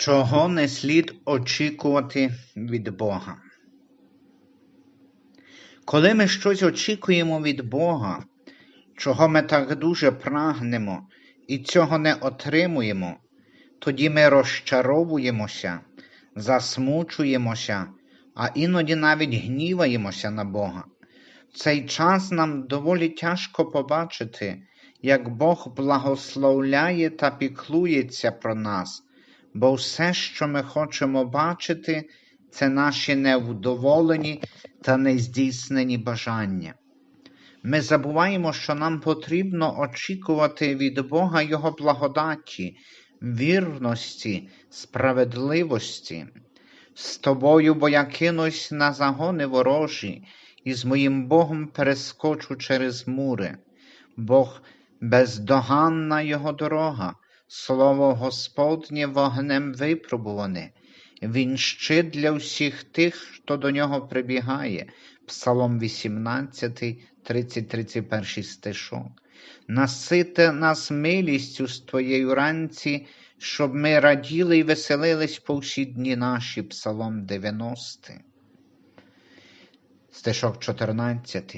Чого не слід очікувати від Бога? Коли ми щось очікуємо від Бога, чого ми так дуже прагнемо і цього не отримуємо, тоді ми розчаровуємося, засмучуємося, а іноді навіть гніваємося на Бога. В цей час нам доволі тяжко побачити, як Бог благословляє та піклується про нас, бо все, що ми хочемо бачити, це наші невдоволені та нездійснені бажання. Ми забуваємо, що нам потрібно очікувати від Бога Його благодаті, вірності, справедливості. З тобою, бо я кинусь на загони ворожі, і з моїм Богом перескочу через мури. Бог бездоганна його дорога, слово Господнє вогнем випробуване. Він щит для всіх тих, хто до нього прибігає. Псалом 18, 30, 31 стишок. Насите нас милістю з твоєю ранці, щоб ми раділи і веселились по всі дні наші. Псалом 90. Стишок 14.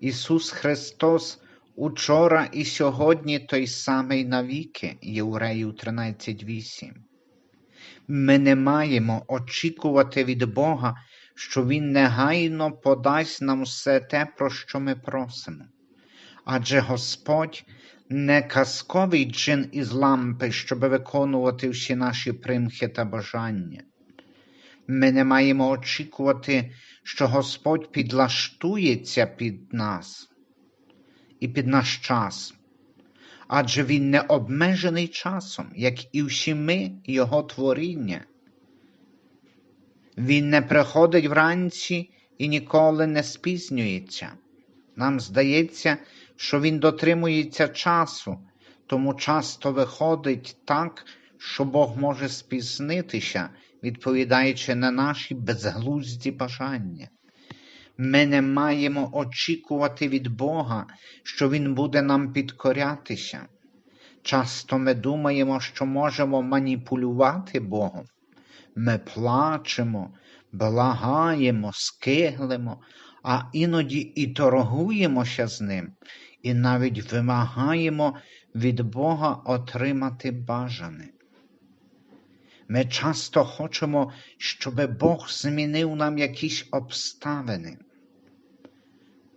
Ісус Христос учора і сьогодні той самий навіки. Євреїв 13.8. Ми не маємо очікувати від Бога, що Він негайно подасть нам все те, про що ми просимо. Адже Господь не казковий джин із лампи, щоб виконувати всі наші примхи та бажання. Ми не маємо очікувати, що Господь підлаштується під нас і під наш час, адже Він не обмежений часом, як і всі ми, Його творіння. Він не приходить вранці і ніколи не спізнюється. Нам здається, що він дотримується часу, тому часто виходить так, що Бог може спізнитися, відповідаючи на наші безглузді бажання. Ми не маємо очікувати від Бога, що Він буде нам підкорятися. Часто ми думаємо, що можемо маніпулювати Богом. Ми плачемо, благаємо, скиглимо, а іноді і торгуємося з ним, і навіть вимагаємо від Бога отримати бажане. Ми часто хочемо, щоб Бог змінив нам якісь обставини.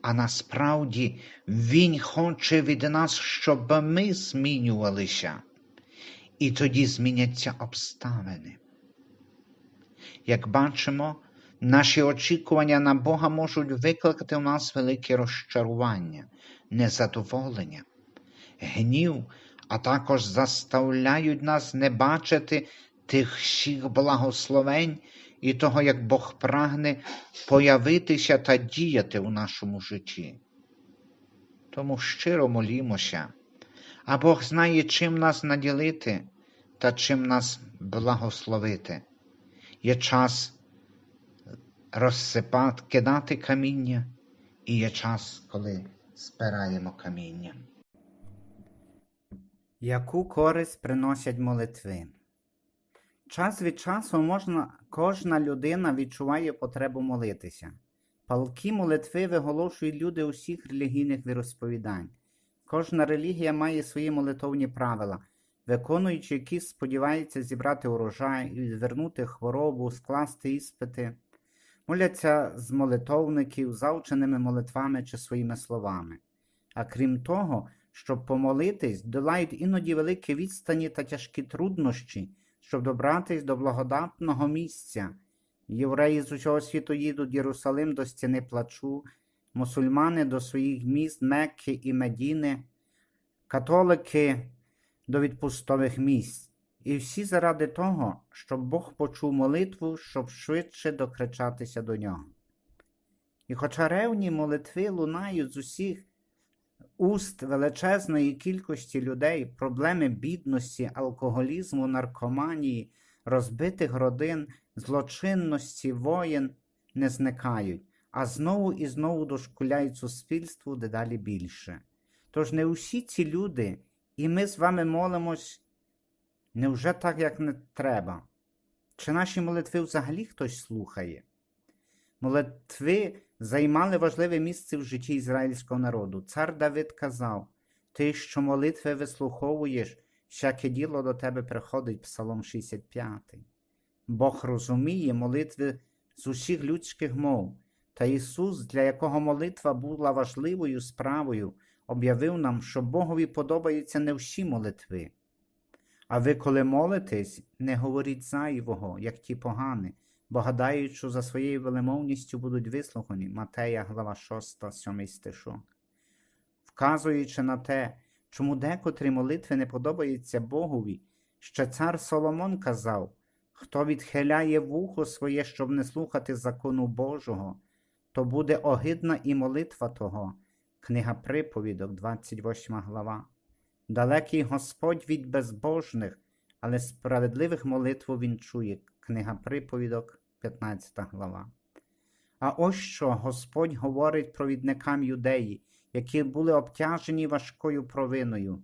А насправді Він хоче від нас, щоб ми змінювалися, і тоді зміняться обставини. Як бачимо, наші очікування на Бога можуть викликати у нас велике розчарування, незадоволення, гнів, а також заставляють нас не бачити тих всіх благословень і того, як Бог прагне появитися та діяти у нашому житті. Тому щиро молімося, а Бог знає, чим нас наділити та чим нас благословити. Є час розсипати, кидати каміння, і є час, коли збираємо каміння. Яку користь приносять молитви? Час від часу можна, кожна людина відчуває потребу молитися. Палкі молитви виголошують люди усіх релігійних віросповідань. Кожна релігія має свої молитовні правила, виконуючи які сподіваються зібрати урожай, відвернути хворобу, скласти іспити, моляться з молитовників, заученими молитвами чи своїми словами. А крім того, щоб помолитись, долають іноді великі відстані та тяжкі труднощі, щоб добратись до благодатного місця. Євреї з усього світу їдуть Єрусалим до стіни плачу, мусульмани до своїх міст Мекки і Медіни, католики до відпустових місць. І всі заради того, щоб Бог почув молитву, щоб швидше докричатися до нього. І хоча ревні молитви лунають з усіх уст величезної кількості людей, проблеми бідності, алкоголізму, наркоманії, розбитих родин, злочинності, воєн не зникають, а знову і знову дошкуляють суспільству дедалі більше. Тож не усі ці люди, і ми з вами молимось невже так, як не треба. Чи наші молитви взагалі хтось слухає? Молитви займали важливе місце в житті ізраїльського народу. Цар Давид казав: Ти, що молитви вислуховуєш, всяке діло до тебе приходить, Псалом 65. Бог розуміє молитви з усіх людських мов, та Ісус, для якого молитва була важливою справою, об'явив нам, що Богові подобаються не всі молитви. А ви, коли молитесь, не говоріть зайвого, як ті погані, бо гадають, що за своєю велемовністю будуть вислухані. Матея, глава 6, 7 стишок. Вказуючи на те, чому декотрі молитви не подобаються Богові, ще цар Соломон казав, хто відхиляє вухо своє, щоб не слухати закону Божого, то буде огидна і молитва того. Книга Приповідок, 28 глава. Далекий Господь від безбожних, але справедливих молитву він чує. Книга Приповідок, 15 глава. А ось що Господь говорить провідникам юдеї, які були обтяжені важкою провиною.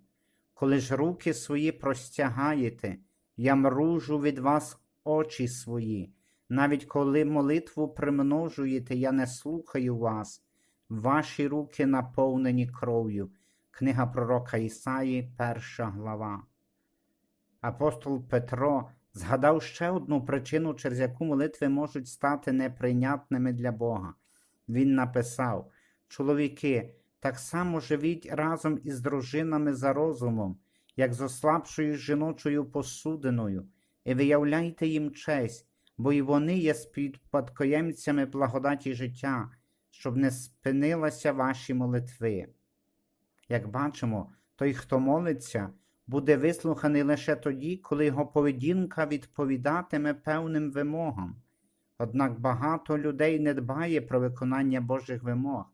Коли ж руки свої простягаєте, я мружу від вас очі свої, навіть коли молитву примножуєте, я не слухаю вас, ваші руки наповнені кров'ю. Книга пророка Ісаї, перша глава. Апостол Петро згадав ще одну причину, через яку молитви можуть стати неприйнятними для Бога. Він написав: Чоловіки, так само живіть разом із дружинами за розумом, як з ослабшою жіночою посудиною, і виявляйте їм честь, бо і вони є співпадкоємцями благодаті життя, щоб не спинилася ваші молитви. Як бачимо, той, хто молиться, буде вислуханий лише тоді, коли його поведінка відповідатиме певним вимогам. Однак багато людей не дбає про виконання Божих вимог,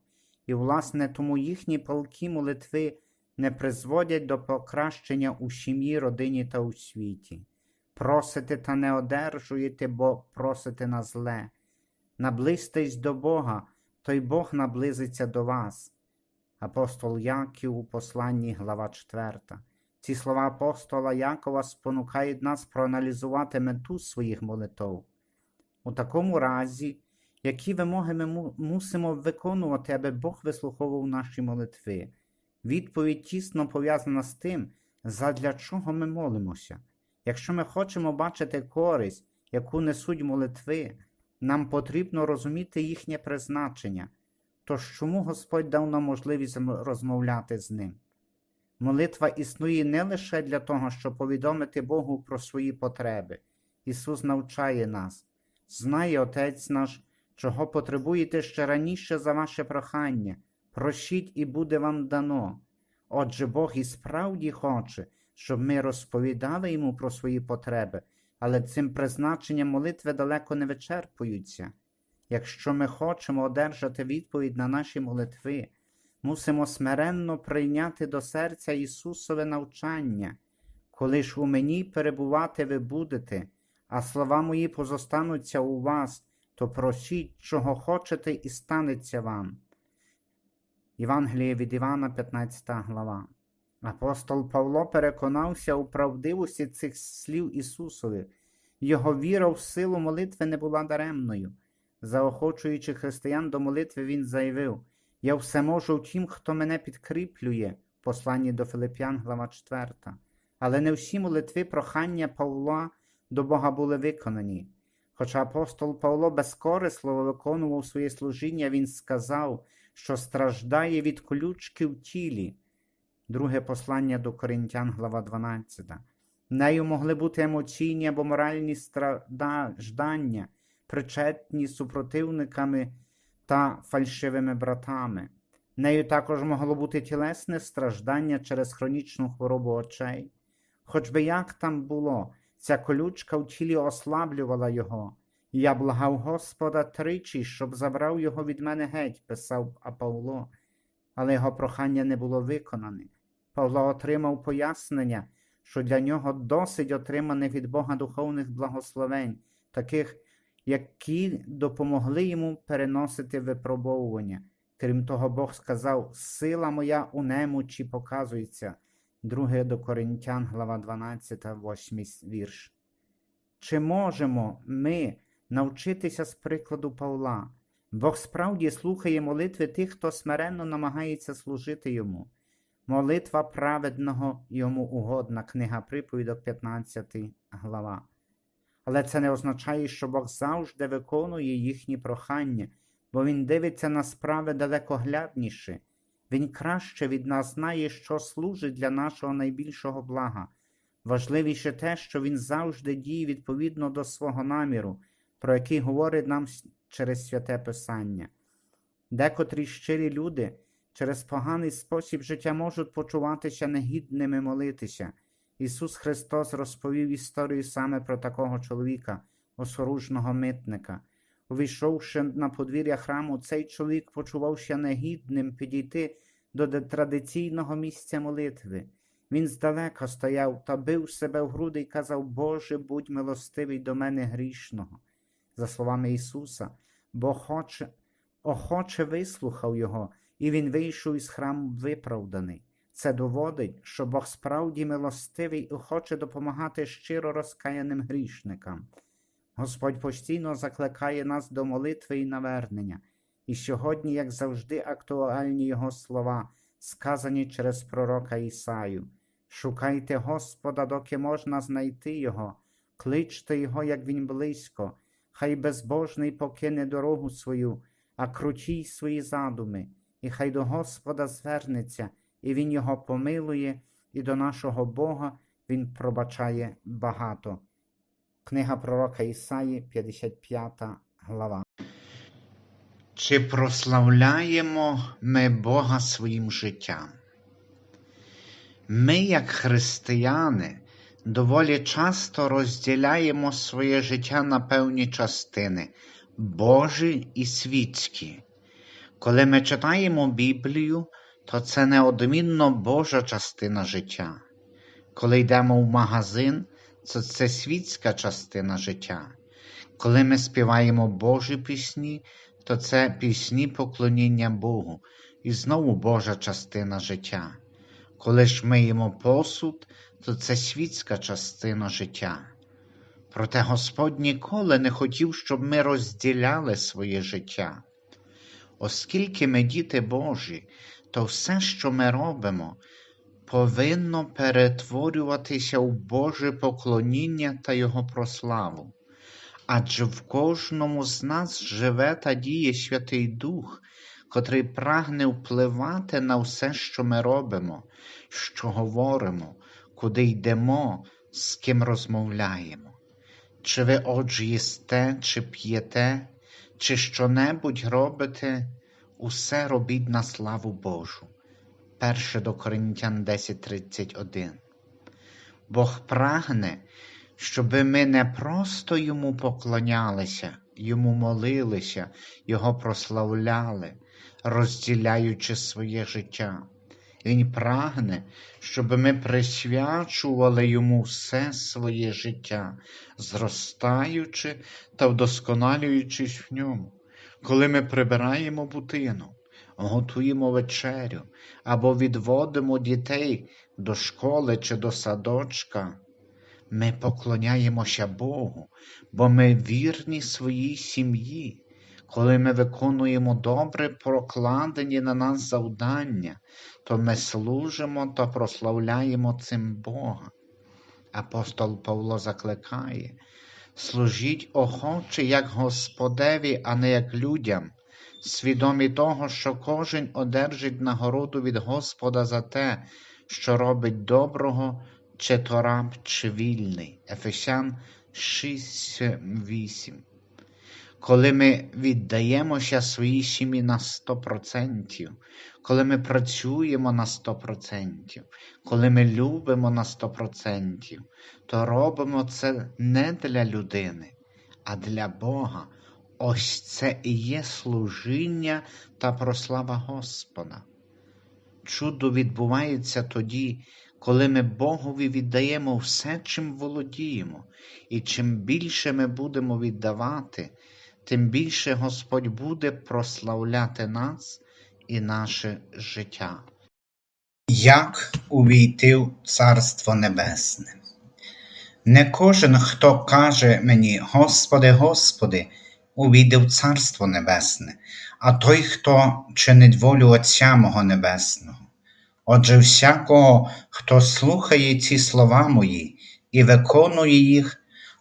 і, власне, тому їхні палкі молитви не призводять до покращення у сім'ї, родині та у світі. Просите та не одержуєте, бо просите на зле. Наблизьтесь до Бога, то й Бог наблизиться до вас. Апостол Яків у посланні, глава 4. Ці слова апостола Якова спонукають нас проаналізувати мету своїх молитв. У такому разі, які вимоги ми мусимо виконувати, аби Бог вислуховував наші молитви? Відповідь тісно пов'язана з тим, задля чого ми молимося. Якщо ми хочемо бачити користь, яку несуть молитви, нам потрібно розуміти їхнє призначення. Тож чому Господь дав нам можливість розмовляти з ним? Молитва існує не лише для того, щоб повідомити Богу про свої потреби. Ісус навчає нас, знає Отець наш, чого потребуєте ще раніше за ваше прохання. Прощіть і буде вам дано. Отже, Бог і справді хоче, щоб ми розповідали йому про свої потреби, але цим призначенням молитви далеко не вичерпуються. Якщо ми хочемо одержати відповідь на наші молитви, мусимо смиренно прийняти до серця Ісусове навчання. Коли ж у мені перебувати ви будете, а слова мої позостануться у вас, то просіть, чого хочете, і станеться вам. Євангеліє від Івана, 15 глава. Апостол Павло переконався у правдивості цих слів Ісусових. Його віра в силу молитви не була даремною. Заохочуючи християн до молитви, він заявив: Я все можу в тім, хто мене підкріплює, в посланні до Филип'ян, глава 4. Але не всі молитви прохання Павла до Бога були виконані. Хоча апостол Павло безкорисливо виконував своє служіння, він сказав, що страждає від колючки в тілі. Друге послання до Коринтян, глава 12. Нею могли бути емоційні або моральні страждання, причетні супротивниками та фальшивими братами. Нею також могло бути тілесне страждання через хронічну хворобу очей. Хоч би як там було, ця колючка в тілі ослаблювала його. Я благав Господа тричі, щоб забрав його від мене геть, писав Павло, але його прохання не було виконане. Павло отримав пояснення, що для нього досить отриманих від Бога духовних благословень, таких, які допомогли йому переносити випробовування. Крім того, Бог сказав: Сила моя у немочі показується. 2 до Коринтян, глава 12, 8 вірш. Чи можемо ми навчитися з прикладу Павла? Бог справді слухає молитви тих, хто смиренно намагається служити йому. Молитва праведного йому угодна, книга приповідок, 15 глава. Але це не означає, що Бог завжди виконує їхні прохання, бо Він дивиться на справи далекоглядніше. Він краще від нас знає, що служить для нашого найбільшого блага. Важливіше те, що він завжди діє відповідно до свого наміру, про який говорить нам через святе Писання. Декотрі щирі люди через поганий спосіб життя можуть почуватися негідними молитися. Ісус Христос розповів історію саме про такого чоловіка, осоружного митника. Увійшовши на подвір'я храму, цей чоловік почувався негідним підійти до традиційного місця молитви. Він здалека стояв та бив себе в груди і казав: Боже, будь милостивий до мене грішного. За словами Ісуса, бо хоче, охоче вислухав його, і він вийшов із храму виправданий. Це доводить, що Бог справді милостивий і хоче допомагати щиро розкаяним грішникам. Господь постійно закликає нас до молитви і навернення, і сьогодні, як завжди, актуальні Його слова, сказані через пророка Ісаю. Шукайте Господа, доки можна знайти Його, кличте Його, як Він близько, хай безбожний покине дорогу свою, а крутій свої задуми, і хай до Господа звернеться, і Він його помилує, і до нашого Бога Він пробачає багато. Книга пророка Ісаї, 55 глава. Чи прославляємо ми Бога своїм життям? Ми, як християни, доволі часто розділяємо своє життя на певні частини Божі і світські. Коли ми читаємо Біблію, то це неодмінно Божа частина життя. Коли йдемо в магазин, то це світська частина життя. Коли ми співаємо Божі пісні, то це пісні поклоніння Богу і знову Божа частина життя. Коли ж миємо посуд, то це світська частина життя. Проте Господь ніколи не хотів, щоб ми розділяли своє життя. Оскільки ми діти Божі, то все, що ми робимо, повинно перетворюватися в Боже поклоніння та Його прославу. Адже в кожному з нас живе та діє Святий Дух, котрий прагне впливати на все, що ми робимо, що говоримо, куди йдемо, з ким розмовляємо. Чи ви отже їсте, чи п'єте, чи що-небудь робите, усе робіть на славу Божу. 1 до Коринтян 10.31 Бог прагне, щоби ми не просто йому поклонялися, йому молилися, його прославляли, розділяючи своє життя. Він прагне, щоб ми присвячували йому все своє життя, зростаючи та вдосконалюючись в ньому. Коли ми прибираємо будинок, готуємо вечерю або відводимо дітей до школи чи до садочка, ми поклоняємося Богу, бо ми вірні своїй сім'ї. Коли ми виконуємо добре прокладені на нас завдання, то ми служимо та прославляємо цим Бога. Апостол Павло закликає, служіть охоче, як Господеві, а не як людям, свідомі того, що кожен одержить нагороду від Господа за те, що робить доброго, чи то раб, чи вільний. Ефесян 6.8 коли ми віддаємося своїй сім'ї на 100%, коли ми працюємо на 100%, коли ми любимо на 100%, то робимо це не для людини, а для Бога. Ось це і є служіння та прослава Господа. Чудо відбувається тоді, коли ми Богові віддаємо все, чим володіємо, і чим більше ми будемо віддавати, тим більше Господь буде прославляти нас і наше життя. Як увійти в Царство Небесне? Не кожен, хто каже мені, Господи, Господи, увійде в Царство Небесне, а той, хто чинить волю Отця мого Небесного. Отже, всякого, хто слухає ці слова мої і виконує їх,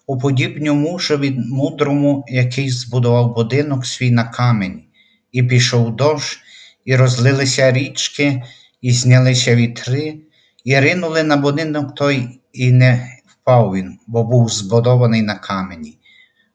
уподібню мужові мудрому, який збудував будинок свій на камені, і пішов дощ, і розлилися річки, і знялися вітри, і ринули на будинок той, і не впав він, бо був збудований на камені.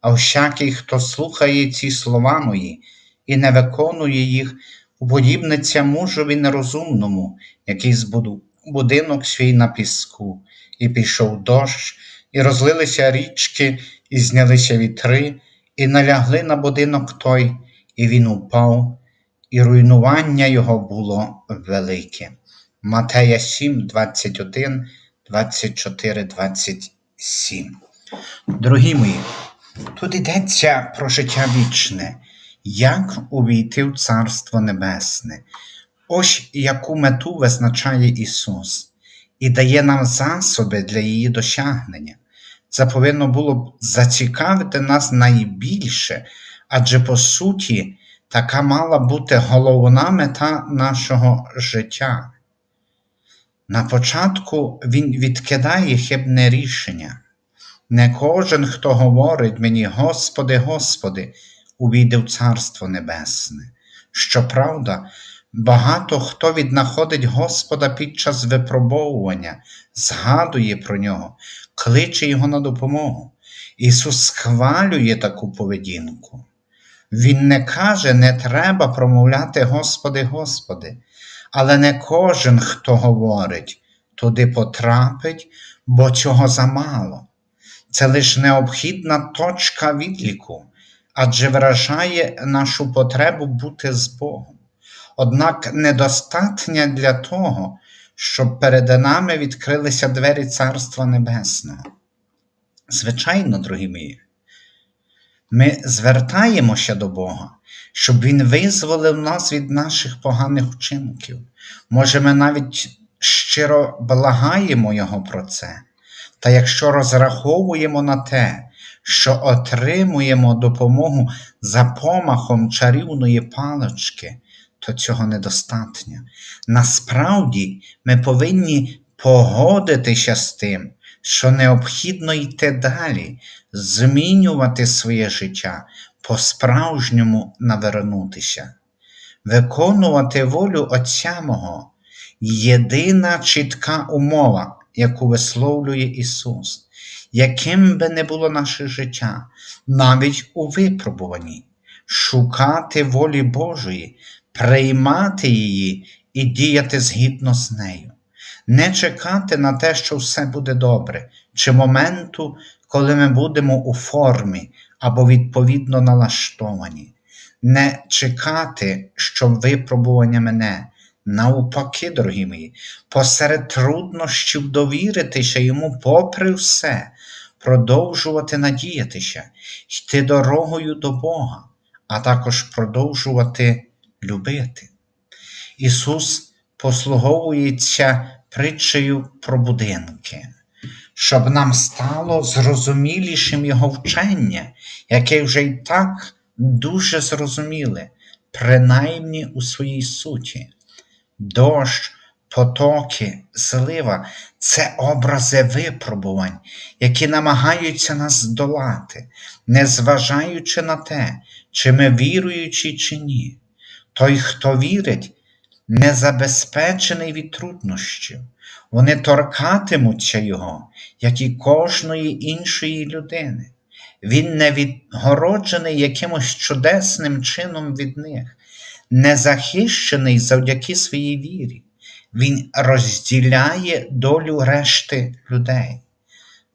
А всякий, хто слухає ці слова мої і не виконує їх, уподібниться мужові нерозумному, який збудував будинок свій на піску, і пішов дощ, і розлилися річки, і знялися вітри, і налягли на будинок той, і він упав, і руйнування його було велике. Матея 7, 21, 24, 27. Дорогі мої, тут йдеться про життя вічне, як увійти в Царство Небесне. Ось яку мету визначає Ісус і дає нам засоби для її досягнення. Це повинно було б зацікавити нас найбільше, адже по суті така мала бути головна мета нашого життя. На початку Він відкидає хибне рішення. Не кожен, хто говорить мені, Господи, Господи, увійде в Царство Небесне. Щоправда, багато хто віднаходить Господа під час випробовування, згадує про нього, кличе Його на допомогу. Ісус схвалює таку поведінку. Він не каже, не треба промовляти Господи, Господи, але не кожен, хто говорить, туди потрапить, бо цього замало. Це лише необхідна точка відліку, адже виражає нашу потребу бути з Богом. Однак недостатня для того, щоб перед нами відкрилися двері Царства Небесного. Звичайно, дорогі мої, ми звертаємося до Бога, щоб Він визволив нас від наших поганих вчинків. Може, ми навіть щиро благаємо Його про це. Та якщо розраховуємо на те, що отримуємо допомогу за помахом чарівної палички, то цього недостатньо. Насправді ми повинні погодитися з тим, що необхідно йти далі, змінювати своє життя, по-справжньому навернутися, виконувати волю Отця Мого єдина чітка умова, яку висловлює Ісус, яким би не було наше життя, навіть у випробуванні, шукати волі Божої, приймати її і діяти згідно з нею, не чекати на те, що все буде добре, чи моменту, коли ми будемо у формі або відповідно налаштовані, не чекати, що випробування мене. Навпаки, дорогі мої, посеред труднощів довіритися йому, попри все, продовжувати надіятися, йти дорогою до Бога, а також продовжувати любити. Ісус послуговується притчею про будинки, щоб нам стало зрозумілішим Його вчення, яке вже й так дуже зрозуміле, принаймні у своїй суті. Дощ, потоки, злива це образи випробувань, які намагаються нас здолати, незважаючи на те, чи ми віруючі чи ні. Той, хто вірить, не забезпечений від труднощів. Вони торкатимуться його, як і кожної іншої людини. Він не відгороджений якимось чудесним чином від них не захищений завдяки своїй вірі. Він розділяє долю решти людей.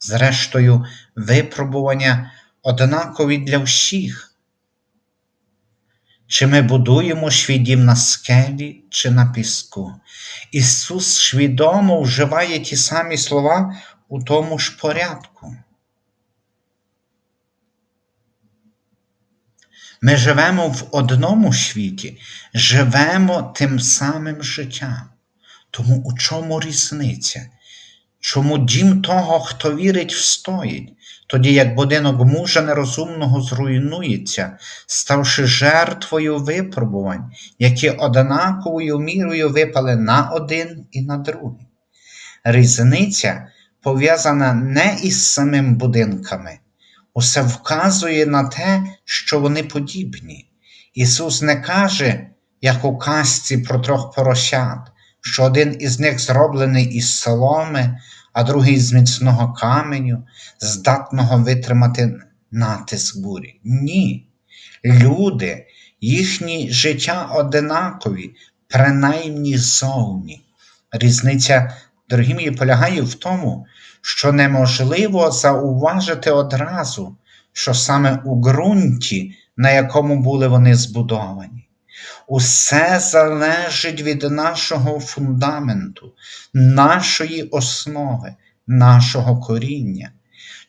Зрештою, випробування однакові для всіх. Чи ми будуємо свій дім на скелі чи на піску? Ісус свідомо вживає ті самі слова у тому ж порядку. Ми живемо в одному світі, живемо тим самим життям. Тому у чому різниця? Чому дім того, хто вірить, встоїть, тоді як будинок мужа нерозумного зруйнується, ставши жертвою випробувань, які однаковою мірою випали на один і на другий. Різниця пов'язана не із самим будинками, усе вказує на те, що вони подібні. Ісус не каже, як у казці про трьох поросят, що один із них зроблений із соломи, а другий з міцного каменю, здатного витримати натиск бурі. Ні. Люди, їхні життя одинакові, принаймні зовні. Різниця, дорогі мої, полягає в тому, що неможливо зауважити одразу, що саме у ґрунті, на якому були вони збудовані. Усе залежить від нашого фундаменту, нашої основи, нашого коріння.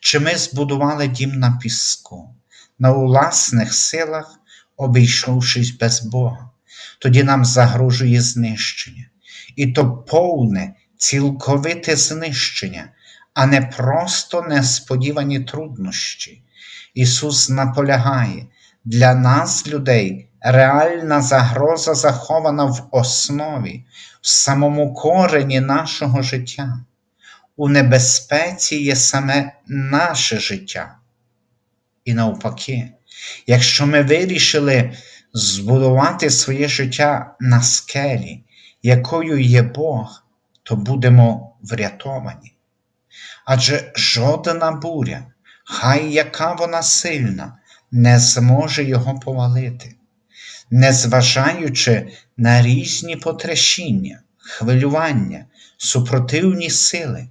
Чи ми збудували дім на піску, на власних силах, обійшовшись без Бога, тоді нам загрожує знищення. І то повне, цілковите знищення, а не просто несподівані труднощі. Ісус наполягає, для нас, людей, реальна загроза захована в основі, в самому корені нашого життя. У небезпеці є саме наше життя. І навпаки, якщо ми вирішили збудувати своє життя на скелі, якою є Бог, то будемо врятовані. Адже жодна буря, хай яка вона сильна, не зможе його повалити, незважаючи на різні потрясіння, хвилювання, супротивні сили,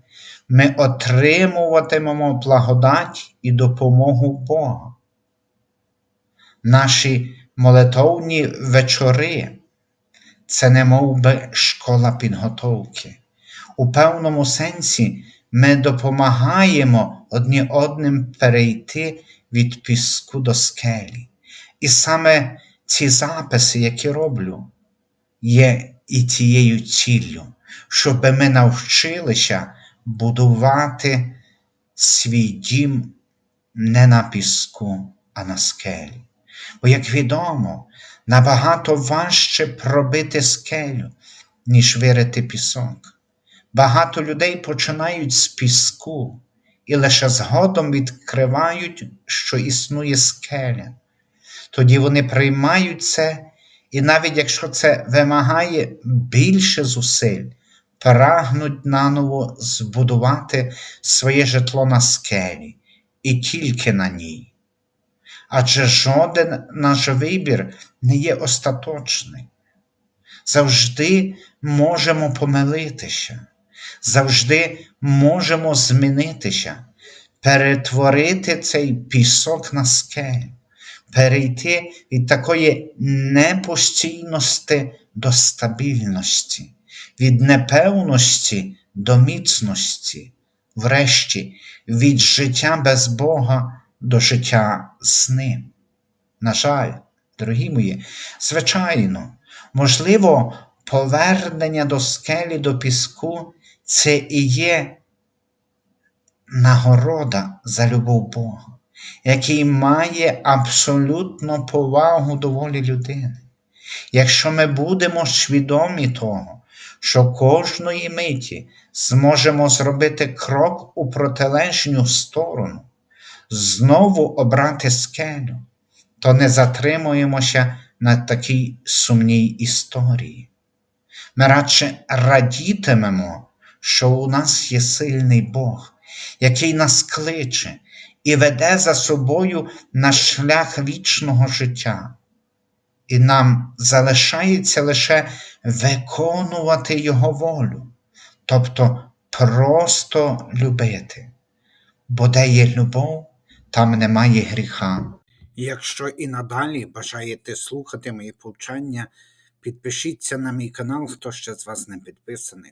ми отримуватимемо благодать і допомогу Бога. Наші молитовні вечори це не мов би школа підготовки. У певному сенсі ми допомагаємо одні одним перейти від піску до скелі. І саме ці записи, які роблю, є і тією ціллю, щоб ми навчилися будувати свій дім не на піску, а на скелі. Бо, як відомо, набагато важче пробити скелю, ніж вирити пісок. Багато людей починають з піску і лише згодом відкривають, що існує скеля. Тоді вони приймають це, і навіть якщо це вимагає більше зусиль, прагнуть наново збудувати своє житло на скелі і тільки на ній. Адже жоден наш вибір не є остаточний. Завжди можемо помилитися, завжди можемо змінитися, перетворити цей пісок на скелю, перейти від такої непостійності до стабільності, від непевності до міцності, врешті від життя без Бога до життя з Ним. На жаль, дорогі мої, звичайно, можливо, повернення до скелі до піску це і є нагорода за любов Бога, який має абсолютну повагу до волі людини. Якщо ми будемо свідомі того, що кожної миті зможемо зробити крок у протилежню сторону, знову обрати скелю, то не затримуємося на такій сумній історії. Ми радше радітимемо, що у нас є сильний Бог, який нас кличе і веде за собою на шлях вічного життя. І нам залишається лише виконувати Його волю, тобто просто любити. Бо де є любов, там немає гріха. Якщо і надалі бажаєте слухати мої повчання, підпишіться на мій канал, хто ще з вас не підписаний.